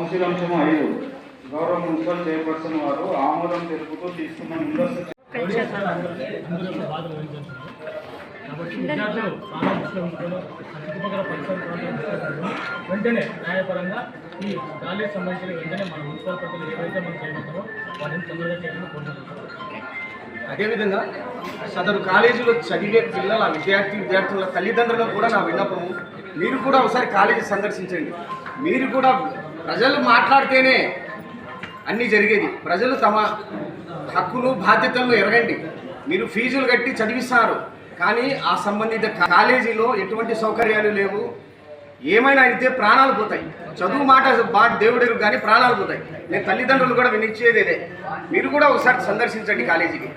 Council అంశం ఐదు. గౌరవ మున్సిపల్ చైర్పర్సన్ వారు ఆమోదం తెలుపుతూ తీసుకున్న ముందస్తు కాబట్టి విద్యార్థులు చుట్టుపక్కల పరిసర వెంటనే న్యాయపరంగా ఈ కాలేజ్ సంబంధించిన వెంటనే మన మున్సిపల్ ప్రజలు ఏవైతే మనం చేయబోతామో వాటిని తొందరగా చేయాలని కోరుకుంటున్నాం అదేవిధంగా సదరు కాలేజీలో చదివే పిల్లల విద్యార్థి విద్యార్థుల తల్లిదండ్రులకు కూడా నా విన్నపం మీరు కూడా ఒకసారి కాలేజీ సందర్శించండి. మీరు కూడా ప్రజలు మాట్లాడితేనే అన్నీ జరిగేది. ప్రజలు తమ హక్కులు బాధ్యతలను ఎరగండి. మీరు ఫీజులు కట్టి చదివిస్తారు. కానీ ఆ సంబంధిత కాలేజీలో ఎటువంటి సౌకర్యాలు లేవు. ఏమైనా అయితే ప్రాణాలు పోతాయి. చదువు మాట బా దేవుడు కానీ ప్రాణాలు పోతాయి. నేను తల్లిదండ్రులు కూడా వినిచ్చేది ఇదే. మీరు కూడా ఒకసారి సందర్శించండి కాలేజీకి.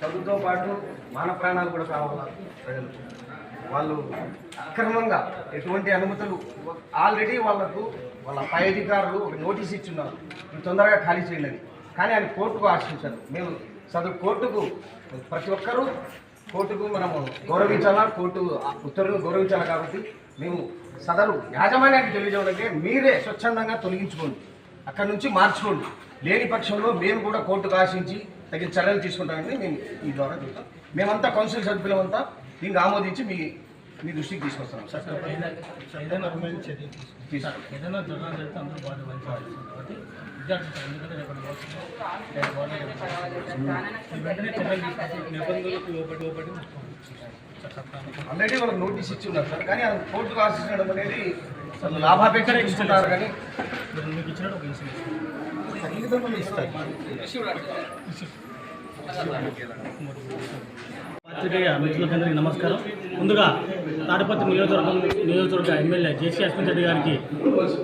చదువుతో పాటు మాన ప్రాణాలు కూడా కావాలి ప్రజలు వాళ్ళు అక్రమంగా ఎటువంటి అనుమతులు ఆల్రెడీ వాళ్ళకు వాళ్ళ పై అధికారులు ఒక నోటీస్ ఇచ్చున్నారు. మీరు తొందరగా ఖాళీ చేయండి. కానీ ఆయన కోర్టుకు ఆశించారు. మేము చదువు కోర్టుకు ప్రతి ఒక్కరూ కోర్టుకు మనము గౌరవించాలా? కోర్టు ఉత్తర్వులు గౌరవించాలా గౌరవించాలి కాబట్టి మేము సదరు యాజమాన్యానికి తెలియజేయాలంటే మీరే స్వచ్ఛందంగా తొలగించుకోండి. అక్కడ నుంచి మార్చుకోండి. లేని పక్షంలో మేము కూడా కోర్టుకు ఆశించి తగిన చర్యలు తీసుకుంటామని మేము ఈ ద్వారా చూస్తాం మేమంతా కౌన్సిల్ సభ్యులమంతా దీనికి ఆమోదించి మీ మీ దృష్టికి తీసుకొస్తున్నాం. సార్ ఏదైనా రూపాయలు చర్య తీసుకుంటాం తీసుకుంటాం. ఏదైనా జరిగితే అందరూ బాధ వహించాల్సి ఉంటుంది విద్యార్థులు ఎందుకంటే వెంటనే చర్యలు తీసుకుంటే నిబంధనలకు ఇవ్వబడి ఇవ్వబడి ఆల్రెడీ వాళ్ళకి నోటీస్ ఇచ్చి ఉన్నారు సార్ కానీ అది కోర్టుకు ఆశించడం అనేది అసలు లాభాపేక్ష తీసుకుంటారు కానీ మీకు ఇచ్చినట్టు ఒక ఇన్సూరెన్స్ ఇస్తారు. పాత్రికేయ మిత్రులందరికీ నమస్కారం. ముందుగా తాడపత్రి నియోజకవర్గం నియోజకవర్గ ఎమ్మెల్యే జేసీ అశ్విన్ రెడ్డి గారికి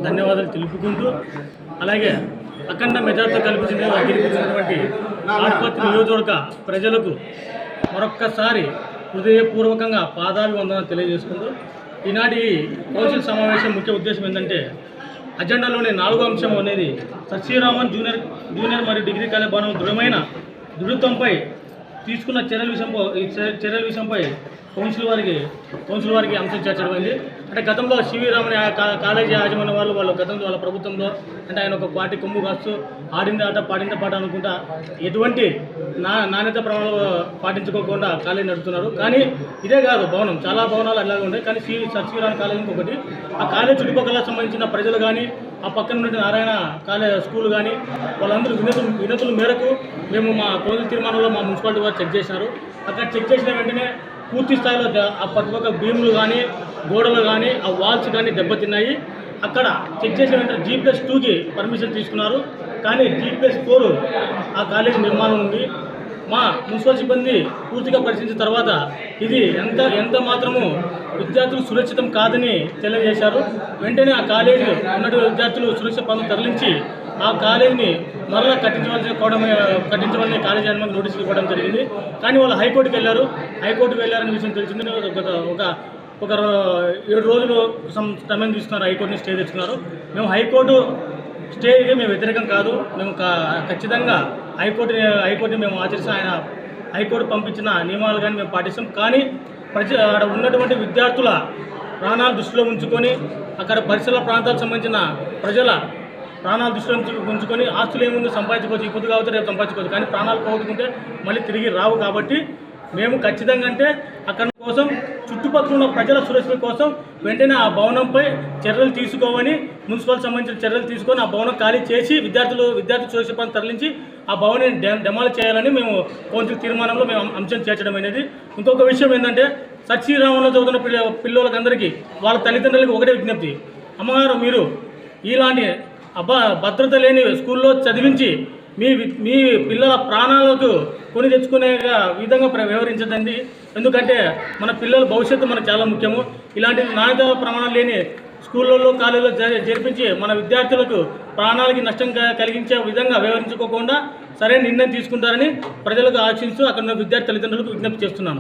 ధన్యవాదాలు తెలుపుకుంటూ అలాగే అఖండ మెజార్టీతో కల్పించిన గెలిపించినటువంటి తాడపత్రి నియోజకవర్గ ప్రజలకు మరొక్కసారి హృదయపూర్వకంగా పాదాభివందనం తెలియజేసుకుంటూ ఈనాటి కౌన్సిల్ సమావేశం ముఖ్య ఉద్దేశం ఏంటంటే అజెండాలోని నాలుగో అంశం అనేది సత్యరామన్ జూనియర్ జూనియర్ మరియు డిగ్రీ కాలేజ్ భవనం దృఢమైన దృఢత్వంపై తీసుకున్న చర్యల విషయంపై ఈ చర్య- చర్యల విషయంపై కౌన్సిల్ వారికి కౌన్సిల్ వారికి అంశం చేర్చడం అయింది అంటే గతంలో సివి రామన్ కాలేజీ యాజమాన్య వాళ్ళు వాళ్ళు గతంలో వాళ్ళ ప్రభుత్వంలో అంటే ఆయన ఒక పార్టీ కొమ్ము కాస్తూ ఆడింది ఆట పాడింది పాట అనుకుంటా ఎటువంటి నా నాణ్యత ప్రమాణాలు పాటించుకోకుండా కాలేజీ నడుపుతున్నారు. కానీ ఇదే కాదు భవనం చాలా భవనాలు అలాగే ఉన్నాయి. కానీ సివి సత్యవీరామ కాలేజీ ఇంకొకటి. ఆ కాలేజ్ చుట్టుపక్కల సంబంధించిన ప్రజలు కానీ ఆ పక్కన ఉన్న నారాయణ కాలేజ్ స్కూల్ కానీ వాళ్ళందరూ వినతులు వినతుల మేరకు మేము మా కోదల తీర్మానంలో మా మున్సిపాలిటీ వారు చెక్ చేశారు. అక్కడ చెక్ చేసిన వెంటనే పూర్తి స్థాయిలో ఆ ప్రతి ఒక్క భీములు కానీ గోడలు కానీ ఆ వాల్స్ కానీ దెబ్బతిన్నాయి. అక్కడ చెక్ చేసిన వెంటనే జీప్లస్ టూకి పర్మిషన్ తీసుకున్నారు. కానీ జీపీఎస్ ఫోర్ ఆ కాలేజ్ నిర్మాణం ఉంది. మా మున్సిపల్ సిబ్బంది పూర్తిగా పరిశీలించిన తర్వాత ఇది ఎంత ఎంత మాత్రము విద్యార్థులు సురక్షితం కాదని తెలియజేశారు. వెంటనే ఆ కాలేజీ ఉన్నటువంటి విద్యార్థులు సురక్షిత పనులు తరలించి ఆ కాలేజీని మరలా కట్టించవలసిన కోవడం కట్టించవలసిన కాలేజీ అనుమతి నోటీసులు ఇవ్వడం జరిగింది. కానీ వాళ్ళు హైకోర్టుకి వెళ్ళారు. హైకోర్టుకి వెళ్ళారనే విషయం తెలిసింది ఒక ఒక ఒక ఏడు రోజులు సమయం తీసుకున్నారు. హైకోర్టుని స్టే తెచ్చుకున్నారు. మేము హైకోర్టు స్టేకి మేము వ్యతిరేకం కాదు. మేము ఖచ్చితంగా హైకోర్టు హైకోర్టుని మేము ఆచరిస్తాం ఆయన హైకోర్టు పంపించిన నియమాలు కానీ మేము పాటిస్తాం. కానీ ప్రజ అక్కడ ఉన్నటువంటి విద్యార్థుల ప్రాణాలు దృష్టిలో ఉంచుకొని అక్కడ పరిసర ప్రాంతాలకు సంబంధించిన ప్రజల ప్రాణాలు దృష్టిలో ఉంచుకొని ఆస్తులు ఏముందో సంపాదించుకోవచ్చు. ఇప్పుడు కావచ్చు రేపు సంపాదించుకోవచ్చు. కానీ ప్రాణాలు పోగొట్టుకుంటే మళ్ళీ తిరిగి రావు కాబట్టి మేము ఖచ్చితంగా అంటే అక్కడ కోసం చుట్టుపక్కల ఉన్న ప్రజల సురక్షణ కోసం వెంటనే ఆ భవనంపై చర్యలు తీసుకోవని మున్సిపల్ సంబంధించిన చర్యలు తీసుకొని ఆ భవనం ఖాళీ చేసి విద్యార్థులు విద్యార్థి సురక్షణ పని తరలించి ఆ భవనాన్ని డె చేయాలని మేము కౌన్సిల్ తీర్మానంలో మేము అంశం చేర్చడం అనేది. ఇంకొక విషయం ఏంటంటే సత్యరామంలో చదువుతున్న పిల్ల పిల్లలకందరికీ వాళ్ళ తల్లిదండ్రులకు ఒకటే విజ్ఞప్తి. అమ్మగారు మీరు ఇలాంటి అబ్బా భద్రత లేని స్కూల్లో చదివించి మీ వి- మీ పిల్లల ప్రాణాలకు కొని తెచ్చుకునే విధంగా ప్ర- వ్యవహరించదండి. ఎందుకంటే మన పిల్లల భవిష్యత్తు మనకు చాలా ముఖ్యము. ఇలాంటి నాణ్యత ప్రమాణాలు లేని స్కూళ్ళల్లో కాలేజీలో జరిపించి మన విద్యార్థులకు ప్రాణాలకి నష్టం కలిగించే విధంగా వ్యవహరించుకోకుండా సరైన నిర్ణయం తీసుకుంటారని ప్రజలకు ఆశిస్తూ అక్కడ ఉన్న విద్యార్థి తల్లిదండ్రులకు విజ్ఞప్తి చేస్తున్నాను.